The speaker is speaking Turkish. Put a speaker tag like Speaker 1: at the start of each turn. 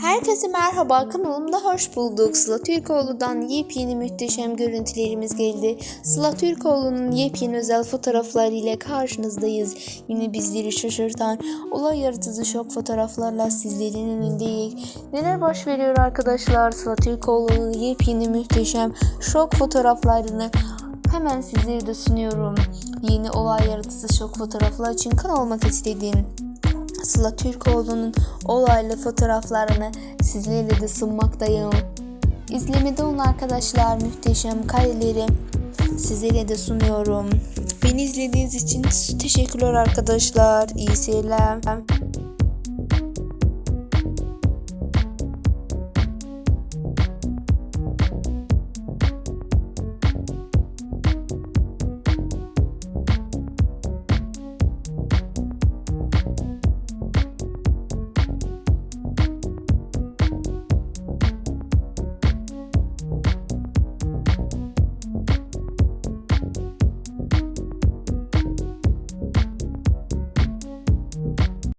Speaker 1: Herkese merhaba kanalımda hoş bulduk. Sıla Türkoğlu'dan yepyeni muhteşem görüntülerimiz geldi. Sıla Türkoğlu'nun yepyeni özel fotoğrafları ile karşınızdayız. Yine bizleri şaşırtan olay yaratıcı şok fotoğraflarla sizlerin önündeyiz. Neler baş veriyor arkadaşlar? Sıla Türkoğlu'nun yepyeni muhteşem şok fotoğraflarını hemen sizlere de sunuyorum. Yeni olay yaratıcı şok fotoğraflar için kanalıma istediğin Sıla Türkoğlu'nun olaylı fotoğraflarını sizlerle de sunmaktayım. İzlemede olan arkadaşlar muhteşem kareleri sizlere de sunuyorum. Beni izlediğiniz için teşekkürler arkadaşlar. İyi seyirler.